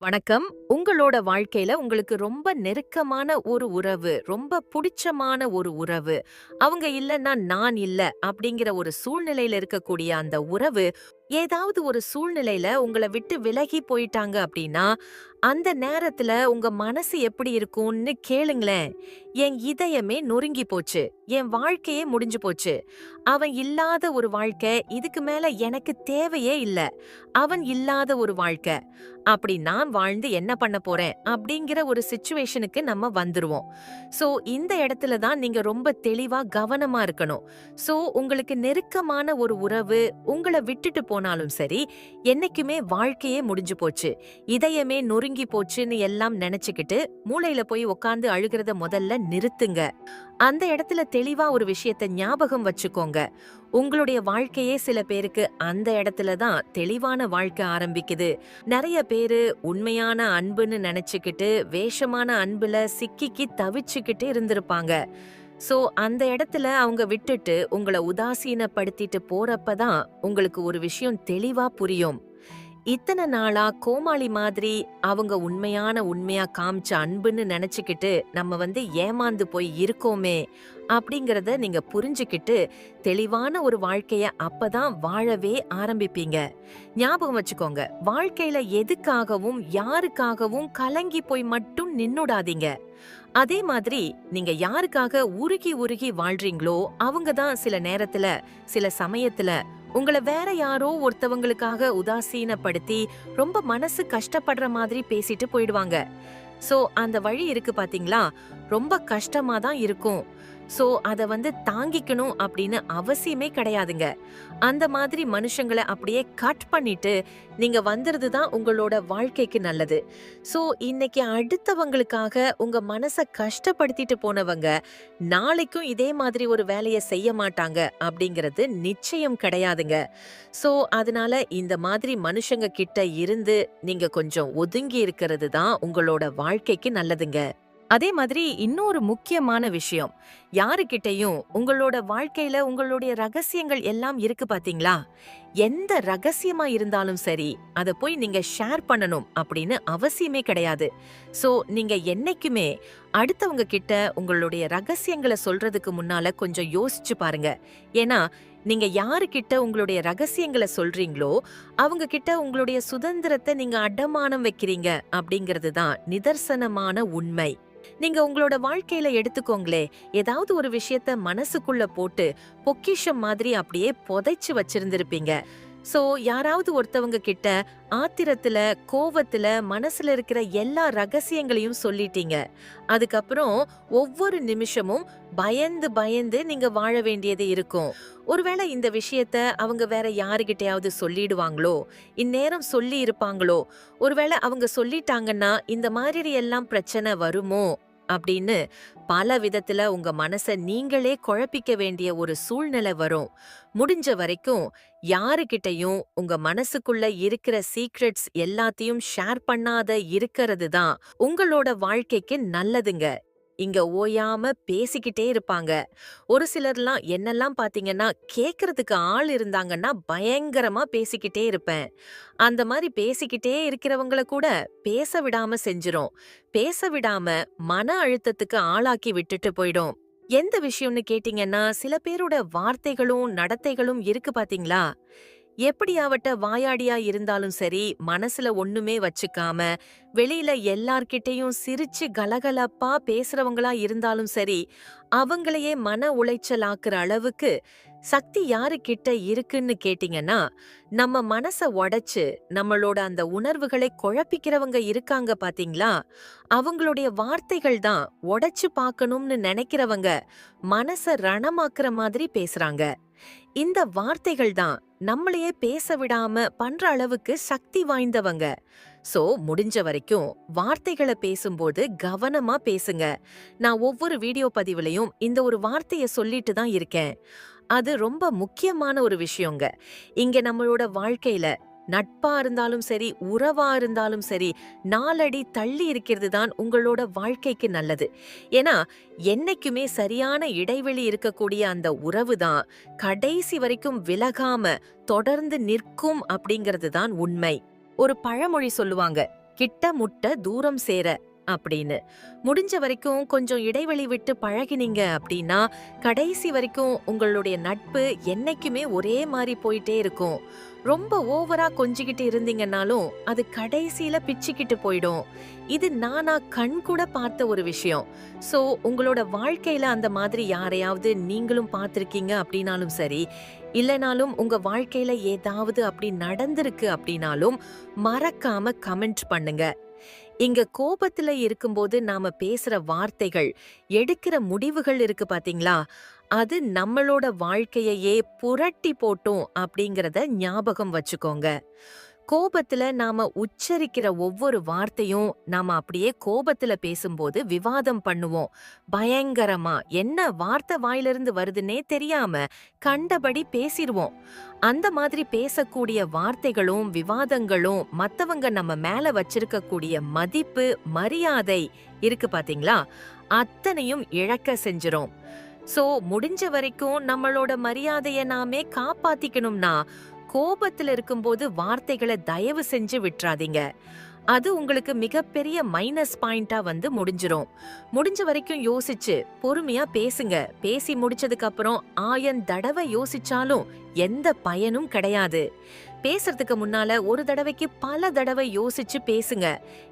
வணக்கம். உங்களோட வாழ்க்கையில உங்களுக்கு ரொம்ப நெருக்கமான ஒரு உறவு, ரொம்ப புடிச்சமான ஒரு உறவு, அவங்க இல்லைன்னா நான் இல்ல அப்படிங்கிற ஒரு சூழ்நிலையில இருக்கக்கூடிய அந்த உறவு, ஏதாவது ஒரு சூழ்நிலையில உங்கள விட்டு விலகி போயிட்டாங்க அப்படின்னா, அந்த நேரத்துல உங்க மனசு எப்படி இருக்கும்னு கேளுங்களேன். "என் இதயமே நொறுங்கி போச்சு. என் வாழ்க்கையே முடிஞ்சு போச்சு. அவன் இல்லாத ஒரு வாழ்க்கை, இதுக்கு மேல எனக்கு தேவையே இல்ல. அவன் இல்லாத ஒரு வாழ்க்கை. அப்படி நான் வாழ்ந்து என்ன பண்ண போறேன்?" அப்படிங்கிற ஒரு சுச்சுவேஷனுக்கு நம்ம வந்துருவோம். சோ, இந்த இடத்துல தான் நீங்க ரொம்ப தெளிவா கவனமா இருக்கணும். சோ, உங்களுக்கு நெருக்கமான ஒரு உறவு உங்கள விட்டுட்டு போனாலும் சரி, என்னைக்குமே வாழ்க்கையே முடிஞ்சு போச்சு. இதயமே நொறுங்கி போச்சுன்னு எல்லாம் நினைச்சுக்கிட்டு மூலையில போய் உக்காந்து அழுகிறத முதல்ல நிறுத்துங்க. அந்த இடத்துல தெளிவா ஒரு விஷயத்த ஞாபகம் வச்சுக்கோங்க. உங்களுடைய வாழ்க்கையே சில பேருக்கு அந்த இடத்துல தான் தெளிவான வாழ்க்கை ஆரம்பிக்குது. நிறைய பேரு உண்மையான அன்புன்னு நினைச்சுக்கிட்டு வேஷமான அன்புல சிக்கிக்கி தவிச்சுக்கிட்டு இருந்திருப்பாங்க. சோ, அந்த இடத்துல அவங்க விட்டுட்டு உங்கள உதாசீனப்படுத்திட்டு போறப்ப தான் உங்களுக்கு ஒரு விஷயம் தெளிவா புரியும். இத்தனை நாளா கோமாளி மாதிரி அவங்க உண்மையான உண்மையா காமிச்ச அன்புன்னு நினைச்சுக்கிட்டு நம்ம வந்து ஏமாந்து போய் இருக்கோமே அப்படிங்கிறத நீங்க புரிஞ்சுக்கிட்டு, தெளிவான ஒரு வாழ்க்கைய அப்பதான் வாழவே ஆரம்பிப்பீங்க. ஞாபகம் வச்சுக்கோங்க, வாழ்க்கையில எதுக்காகவும், யாருக்காகவும் கலங்கி போய் மட்டும் நின்னுடாதீங்க. அதே மாதிரி நீங்க யாருக்காக உருகி உருகி வாழ்றீங்களோ, அவங்க தான் சில நேரத்துல, சில சமயத்துல உங்களை வேற யாரோ ஒருத்தவங்களுக்காக உதாசீனப்படுத்தி, ரொம்ப மனசு கஷ்டப்படுற மாதிரி பேசிட்டு போயிடுவாங்க. சோ, அந்த வழி இருக்கு பாத்தீங்களா? ரொம்ப கஷ்டமா தான் இருக்கும். ஸோ அதை வந்து தாங்கிக்கணும் அப்படின்னு அவசியமே கிடையாதுங்க. அந்த மாதிரி மனுஷங்களை அப்படியே கட் பண்ணிட்டு, நீங்க வந்துறது தான் உங்களோட வாழ்க்கைக்கு நல்லது. ஸோ இன்னைக்கு அடுத்தவங்களுக்காக உங்க மனசை கஷ்டப்படுத்திட்டு போனவங்க, நாளைக்கும் இதே மாதிரி ஒரு வேலையை செய்ய மாட்டாங்க அப்படிங்கிறது நிச்சயம் கிடையாதுங்க. ஸோ அதனால இந்த மாதிரி மனுஷங்க கிட்ட இருந்து நீங்க கொஞ்சம் ஒதுங்கி இருக்கிறது தான் உங்களோட வாழ்க்கைக்கு நல்லதுங்க. அதே மாதிரி இன்னொரு முக்கியமான விஷயம். யாருகிட்டயும் உங்களோட வாழ்க்கையில உங்களுடைய ரகசியங்கள் எல்லாம் இருக்கு பாத்தீங்களா? எந்த ரகசியமா இருந்தாலும் சரி, அத போய் நீங்க ஷேர் பண்ணணும் அப்படின்னு அவசியமே கிடையாது. ஸோ நீங்க என்னைக்குமே அடுத்தவங்க கிட்ட உங்களுடைய ரகசியங்களை சொல்றதுக்கு முன்னால கொஞ்சம் யோசிச்சு பாருங்க. ஏன்னா, நீங்க யாருகிட்ட உங்களுடைய ரகசியங்கள சொல்றீங்களோ, அவங்க கிட்ட உங்களுடைய சுதந்திரத்தை நீங்க அடமானம் வைக்கிறீங்க அப்படிங்கிறது தான் நிதர்சனமான உண்மை. நீங்க உங்களோட வாழ்க்கையில எடுத்துக்கோங்களே, ஏதாவது ஒரு விஷயத்த மனசுக்குள்ள போட்டு, பொக்கிஷம் மாதிரி அப்படியே புதைச்சு வச்சிருந்திருப்பீங்க. சோ, யாராவது ஒருத்தவங்க கிட்ட ஆத்திரத்துல, கோவத்துல மனசுல இருக்கிற எல்லா ரகசியங்களையும் சொல்லிட்டீங்க. அதுக்கப்புறம் ஒவ்வொரு நிமிஷமும் பயந்து பயந்து நீங்க வாழ வேண்டியது இருக்கும். ஒருவேளை இந்த விஷயத்த அவங்க வேற யாருகிட்டயாவது சொல்லிடுவாங்களோ, இந்நேரம் சொல்லி இருப்பாங்களோ, ஒருவேளை அவங்க சொல்லிட்டாங்கன்னா இந்த மாதிரி எல்லாம் பிரச்சனை வருமோ அப்படின்னு பல விதத்துல உங்க மனச நீங்களே குழப்பிக்க வேண்டிய ஒரு சூழ்நிலை வரும். முடிஞ்ச வரைக்கும் யாருகிட்டயும் உங்க மனசுக்குள்ள இருக்கிற சீக்ரெட்ஸ் எல்லாத்தையும் ஷேர் பண்ணாத இருக்கிறது தான் உங்களோட வாழ்க்கைக்கு நல்லதுங்க. இங்க ஓயாம பேசிக்கிட்டே இருப்பாங்க. ஒரு சிலர்லாம் என்னெல்லாம் பாத்தீங்கன்னா, கேட்கறதுக்கு ஆள் இருந்தாங்கன்னா பயங்கரமா பேசிக்கிட்டே இருப்பேன். அந்த மாதிரி பேசிக்கிட்டே இருக்கிறவங்கள கூட பேச விடாம செஞ்சிரும் பேச விடாம மன அழுத்தத்துக்கு ஆளாக்கி விட்டுட்டு போயிடும். எந்த விஷயம்னு கேட்டீங்கன்னா, சில பேரோட வார்த்தைகளும், நடத்தைகளும் இருக்கு பாத்தீங்களா? எப்படியாவட்ட வாயாடியா இருந்தாலும் சரி, மனசுல ஒண்ணுமே வச்சுக்காம, வெளியில எல்லார்கிட்டயும் சிரிச்சு கலகலப்பா பேசுறவங்களா இருந்தாலும் சரி, அவங்களையே மன உளைச்சல் ஆக்குற அளவுக்கு சக்தி யாருகிட்ட இருக்குன்னு கேட்டீங்கன்னா, நம்ம மனச உடைச்சு, நம்மளோட அந்த உணர்வுகளை குழப்பிக்கிறவங்க இருக்காங்க பாத்தீங்களா? அவங்களுடைய வார்த்தைகள் தான் உடைச்சு பார்க்கணும்னு நினைக்கிறவங்க மனச ரணமாக்குற மாதிரி பேசுறாங்க. இந்த வார்த்தைகள் தான் நம்மளையே பேச விடாம பண்ற அளவுக்கு சக்தி வாய்ந்தவங்க. சோ, முடிஞ்ச வரைக்கும் வார்த்தைகள பேசும்போது கவனமா பேசுங்க. நான் ஒவ்வொரு வீடியோ பதிவுலயும் இந்த ஒரு வார்த்தைய சொல்லிட்டு தான் இருக்கேன். அது ரொம்ப முக்கியமான ஒரு விஷயங்க. இங்க நம்மளோட வாழ்க்கையில நட்பா இருந்தாலும் சரி, உறவா இருந்தாலும் சரி, நாலடி தள்ளி இருக்கிறது தான் உங்களோட வாழ்க்கைக்கு நல்லது. ஏன்னா, என்னைக்குமே சரியான இடைவெளி இருக்கக்கூடிய அந்த உறவு தான் கடைசி வரைக்கும் விலகாம தொடர்ந்து நிற்கும் அப்படிங்கிறது தான் உண்மை. ஒரு பழமொழி சொல்லுவாங்க, கிட்ட முட்ட தூரம் சேர அப்படின்னு. முடிஞ்ச வரைக்கும் கொஞ்சம் இடைவெளி விட்டு பழகினீங்க அப்படின்னா கடைசி வரைக்கும் உங்களுடைய நட்பு என்னைக்குமே ஒரே மாதிரி போயிட்டே இருக்கும். ரொம்ப ஓவரா கொஞ்சிக்கிட்டு இருந்தீங்கன்னாலும் அது கடைசியில பிச்சுக்கிட்டு போயிடும். இது நானா கண் கூட பார்த்த ஒரு விஷயம். சோ உங்களோட வாழ்க்கையில அந்த மாதிரி யாரையாவது நீங்களும் பார்த்துருக்கீங்க அப்படின்னாலும் சரி இல்லைனாலும் உங்க வாழ்க்கையில ஏதாவது அப்படி நடந்திருக்கு அப்படின்னாலும் மறக்காம கமெண்ட் பண்ணுங்க. இங்க கோபத்துல இருக்கும்போது நாம பேசுற வார்த்தைகள் எடுக்கிற முடிவுகள் இருக்கு பாத்தீங்களா? அது நம்மளோட வாழ்க்கையையே புரட்டி போட்டும் அப்படிங்கறத ஞாபகம் வச்சுக்கோங்க. கோபத்துல நாம உச்சரிக்கிற ஒவ்வொரு வார்த்தையும் நாம அப்படியே கோபத்துல பேசும்போது விவாதம் பண்ணுவோம். பயங்கரமா என்ன வார்த்தை வாயிலிருந்து வருதுன்னே தெரியாம கண்டபடி பேசிடுவோம் அந்த மாதிரி பேசக்கூடிய வார்த்தைகளும் விவாதங்களும் மத்தவங்க நம்ம மேல வச்சிருக்கக்கூடிய மதிப்பு மரியாதை இருக்கு பாத்தீங்களா? அத்தனையும் இழக்க செஞ்சிரும். சோ முடிஞ்ச வரைக்கும் நம்மளோட மரியாதைய நாமே காப்பாத்திக்கணும்னா கோபத்துல இருக்கும்போது வார்த்தைகளை தயவு செஞ்சு விட்டுறாதீங்க. அது உங்களுக்கு மிகப்பெரிய மைனஸ் பாயிண்டா வந்து முடிஞ்சிரும். முடிஞ்ச வரைக்கும் யோசிச்சு பொறுமையா பேசுங்க. பேசி முடிச்சதுக்கு அப்புறம் ஆயன் தடவை யோசிச்சாலும் எந்த பயனும் கிடையாது. பேசுறதுக்கு முன்னால ஒரு தடவைக்கு பல தடவை யோசிச்சு பேசுங்க.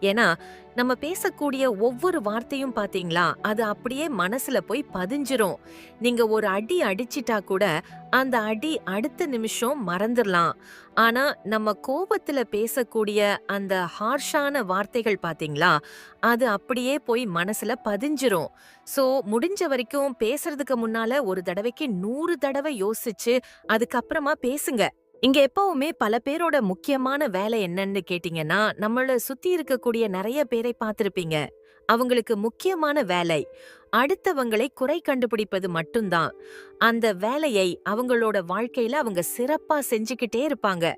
ஏன்னா நம்ம பேசக்கூடிய ஒவ்வொரு வார்த்தையும் பாத்தீங்களா அது அப்படியே மனசுல போய் பதிஞ்சிரும். நீங்க ஒரு அடி அடிச்சிட்டா கூட அந்த அடி அடுத்த நிமிஷம் மறந்துடலாம் ஆனா நம்ம கோபத்துல பேசக்கூடிய அந்த ஹார்ஷான வார்த்தைகள் பாத்தீங்களா அது அப்படியே போய் மனசுல பதிஞ்சிரும். சோ முடிஞ்ச வரைக்கும் பேசுறதுக்கு முன்னால ஒரு தடவைக்கு நூறு தடவை யோசிச்சு அதுக்கப்புறமா பேசுங்க. இங்க எப்பவுமே பல பேரோட முக்கியமான வேலை என்னன்னு கேட்டீங்கன்னா நம்மள சுத்தி இருக்கக்கூடிய நிறைய பேரை பார்த்திருப்பீங்க. அவங்களுக்கு முக்கியமான வேலை அடுத்தவங்களை குறை கண்டுபிடிப்பது மட்டும்தான். அந்த வேலையை அவங்களோட வாழ்க்கையில அவங்க சிறப்பா செஞ்சுக்கிட்டே இருப்பாங்க.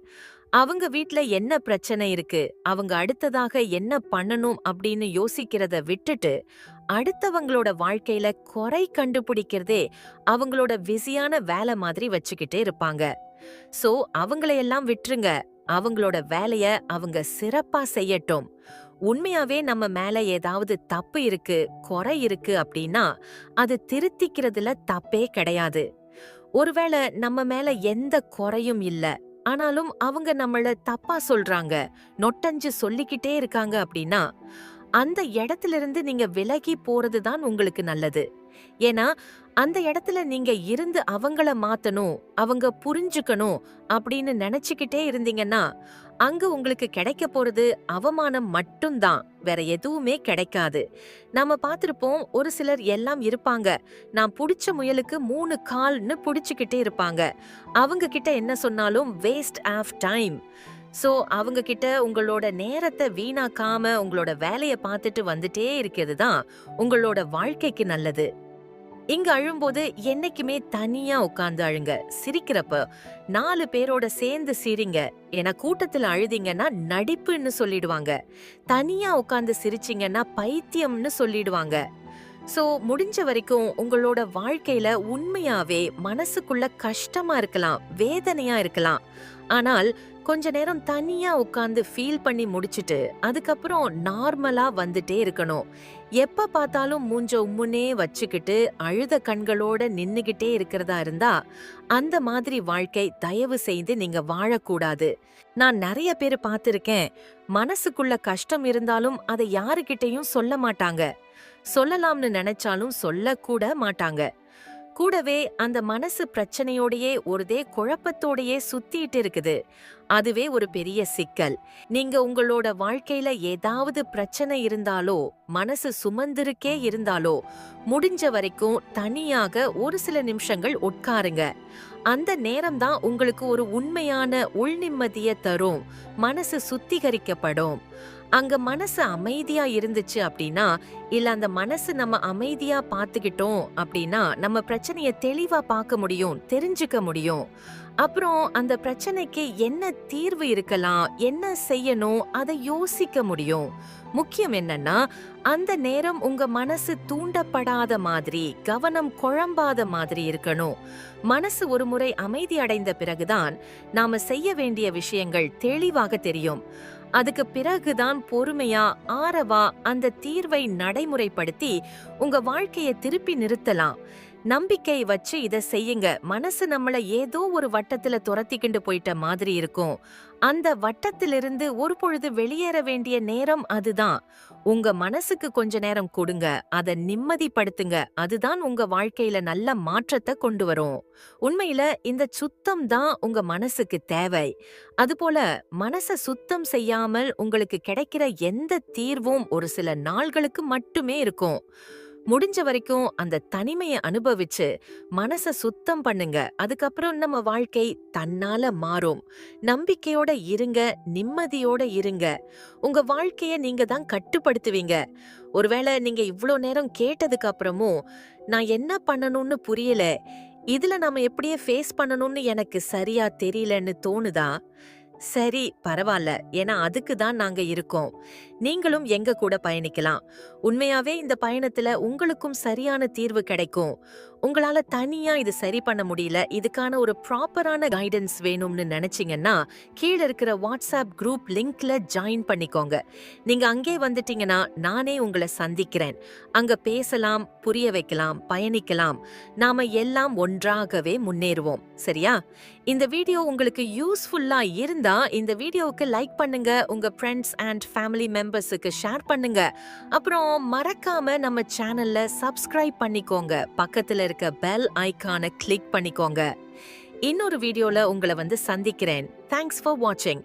அவங்க வீட்ல என்ன பிரச்சனை இருக்கு அவங்க அடுத்ததாக என்ன பண்ணணும் அப்படின்னு யோசிக்கிறத விட்டுட்டு அடுத்தவங்களோட வாழ்க்கையில குறை கண்டுபிடிக்கிறதே அவங்களோட பிஸியான வேலை மாதிரி வச்சுக்கிட்டே இருப்பாங்க. சோ அவங்களையெல்லாம் விட்டுருங்க. அவங்களோட வேலைய அவங்க சிறப்பா செய்யட்டும். உண்மையாவே நம்ம மேல ஏதாவது தப்பு இருக்கு குறை இருக்கு அப்படின்னா அது திருத்திக்கிறதுல தப்பே கிடையாது. ஒருவேளை நம்ம மேல எந்த குறையும் இல்ல ஆனாலும் அவங்க நம்மள தப்பா சொல்றாங்க நொட்டஞ்சு சொல்லிக்கிட்டே இருக்காங்க அப்படின்னா அந்த இடத்துல இருந்து நீங்க விலகி போறது தான் உங்களுக்கு நல்லது. ஏன்னா அந்த இடத்துல நீங்க இருந்து அவங்கள மாத்தணும் அவங்க புரிஞ்சுக்கணும் அப்படின்னு நினைச்சுக்கிட்டே இருந்தீங்கன்னா அங்க உங்களுக்கு கிடைக்க போறது அவமானம் மட்டும்தான். வேற எதுவுமே கிடைக்காது. நாம பார்த்துருப்போம் ஒரு சிலர் எல்லாம் இருப்பாங்க. நான் பிடிச்ச முயலுக்கு மூணு கால்னு பிடிச்சிக்கிட்டே இருப்பாங்க. அவங்க கிட்ட என்ன சொன்னாலும் வேஸ்ட் ஆஃப் டைம் ஸோ அவங்க கிட்ட உங்களோட நேரத்தை வீணாக்காம உங்களோட வேலையை பார்த்துட்டு வந்துட்டே இருக்கிறது தான் உங்களோட வாழ்க்கைக்கு நல்லது. இங்க அழும்போது என்னைக்குமே தனியா உட்கார்ந்து அழுங்க. சிரிக்கிறப்ப நாலு பேரோட சேர்ந்து சிரிங்க. ஏன்னா கூட்டத்துல அழுதீங்கன்னா நடிப்புன்னு சொல்லிடுவாங்க. தனியா உட்கார்ந்து சிரிச்சிங்கன்னா பைத்தியம்னு சொல்லிடுவாங்க. சோ முடிஞ்ச வரைக்கும் உங்களோட வாழ்க்கையில உண்மையாவே மனசுக்குள்ள கஷ்டமா இருக்கலாம் வேதனையா இருக்கலாம். ஆனால் கொஞ்ச நேரம் தனியா உட்கார்ந்து ஃபீல் பண்ணி முடிச்சுட்டு அதுக்கப்புறம் நார்மலா வந்துட்டே இருக்கணும். எப்ப பார்த்தாலும் மூஞ்ச உம்முனே வச்சுக்கிட்டு அழுத கண்களோட நின்னுகிட்டே இருக்கிறதா இருந்தா அந்த மாதிரி வாழ்க்கை தயவு செய்து நீங்க வாழக்கூடாது. நான் நிறைய பேர் பார்த்திருக்கேன். மனசுக்குள்ள கஷ்டம் இருந்தாலும் அதை யாருக்கிட்டையும் சொல்ல மாட்டாங்க. சொல்லலாம்னு நினைச்சாலும் சொல்லக்கூட மாட்டாங்க. கூடவே அந்த மனசு பிரச்சனையோடையே ஒருதே குழப்பத்தோடையே சுத்திட்டு இருக்குது. அதுவே ஒரு பெரிய சிக்கல். நீங்க உங்களோட வாழ்க்கையில ஏதாவது பிரச்சனை இருந்தாலோ மனசு சுமந்திருக்கே இருந்தாலோ முடிஞ்ச வரைக்கும் தனியாக ஒரு சில நிமிஷங்கள் உட்காருங்க. அந்த நேரம் தான் உங்களுக்கு ஒரு உண்மையான உள்நிம்மதியை தரும். மனசு சுத்திகரிக்கப்படும். அங்க மனசு அமைதியா இருந்துச்சு அப்படின்னா இல்ல அந்த மனசு நம்ம அமைதியா பாத்துக்கிட்டோம் அப்படின்னா நம்ம பிரச்சனைய தெளிவா பார்க்க முடியும் தெரிஞ்சுக்க முடியும். அப்புறம் அந்த பிரச்சனைக்கு என்ன தீர்வு இருக்கலாம் என்ன செய்யணும் அதை யோசிக்க முடியும். முக்கியம் என்னன்னா அந்த நேரம் உங்க மனசு தூண்டப்படாத மாதிரி கவனம் குழம்பாத மாதிரி இருக்கணும். மனசு ஒரு முறை அமைதி அடைந்த பிறகுதான் நாம செய்ய வேண்டிய விஷயங்கள் தெளிவாக தெரியும். அதுக்கு பிறகுதான் பொறுமையா ஆரவா அந்த தீர்வை நடைமுறைப்படுத்தி உங்க வாழ்க்கையை திருப்பி நிறுத்தலாம். நம்பிக்கை வச்சு இதை செய்யுங்க. மனசு நம்மள ஏதோ ஒரு வட்டத்துல துரத்திக்கிண்டு போயிட்ட மாதிரி இருக்கும். அந்த வட்டத்திலிருந்து ஒரு பொழுது வெளியேற வேண்டிய நேரம் அதுதான். உங்க மனசுக்கு கொஞ்ச நேரம் கொடுங்க. அத நிம்மதிப்படுத்துங்க. அதுதான் உங்க வாழ்க்கையில நல்ல மாற்றத்தை கொண்டு வரும். உண்மையில இந்த சுத்தம் தான் உங்க மனசுக்கு தேவை. அதுபோல மனச சுத்தம் செய்யாமல் உங்களுக்கு கிடைக்கிற எந்த தீர்வும் ஒரு சில நாள்களுக்கு மட்டுமே இருக்கும். முடிஞ்ச வரைக்கும் அந்த தனிமையை அனுபவிச்சு மனசை சுத்தம் பண்ணுங்க. அதுக்கப்புறம் நம்ம வாழ்க்கை தன்னால மாறும். நம்பிக்கையோட இருங்க நிம்மதியோட இருங்க. உங்க வாழ்க்கைய நீங்க தான் கட்டுப்படுத்துவீங்க. ஒருவேளை நீங்க இவ்வளோ நேரம் கேட்டதுக்கு அப்புறமும் நான் என்ன பண்ணணும்னு புரியல. இதுல நம்ம எப்படியே ஃபேஸ் பண்ணணும்னு எனக்கு சரியா தெரியலன்னு தோணுதா? சரி பரவாயில்ல. ஏன்னா அதுக்கு தான் நாங்க இருக்கோம். நீங்களும் எங்க கூட பயணிக்கலாம். உண்மையாவே இந்த பயணத்துல உங்களுக்கும் சரியான தீர்வு கிடைக்கும். உங்களால தனியா இது சரி பண்ண முடியல. இதுக்கான ஒரு ப்ராப்பரான கைடன்ஸ் வேணும்னு நினைச்சீங்கன்னா கீழே இருக்கிற வாட்ஸ்அப் குரூப் லிங்க்ல ஜாயின் பண்ணிக்கோங்க. நீங்க அங்கே வந்துட்டீங்கன்னா நானே உங்களை சந்திக்கிறேன். அங்க பேசலாம் புரிய வைக்கலாம் பயணிக்கலாம். நாம எல்லாம் ஒன்றாகவே முன்னேறுவோம். சரியா? இந்த வீடியோ உங்களுக்கு யூஸ்ஃபுல்லா இருந்தா இந்த வீடியோவுக்கு லைக் பண்ணுங்க. உங்க ஃப்ரெண்ட்ஸ் அண்ட் ஃபேமிலி மெம்பர்ஸுக்கு ஷேர் பண்ணுங்க. அப்புறம் மறக்காம நம்ம சேனல்ல சப்ஸ்கிரைப் பண்ணிக்கோங்க. பக்கத்துல இருக்க பெல் ஐக்கானை கிளிக் பண்ணிக்கோங்க. இன்னொரு வீடியோல உங்களை வந்து சந்திக்கிறேன். தேங்க்ஸ் ஃபார் வாட்சிங்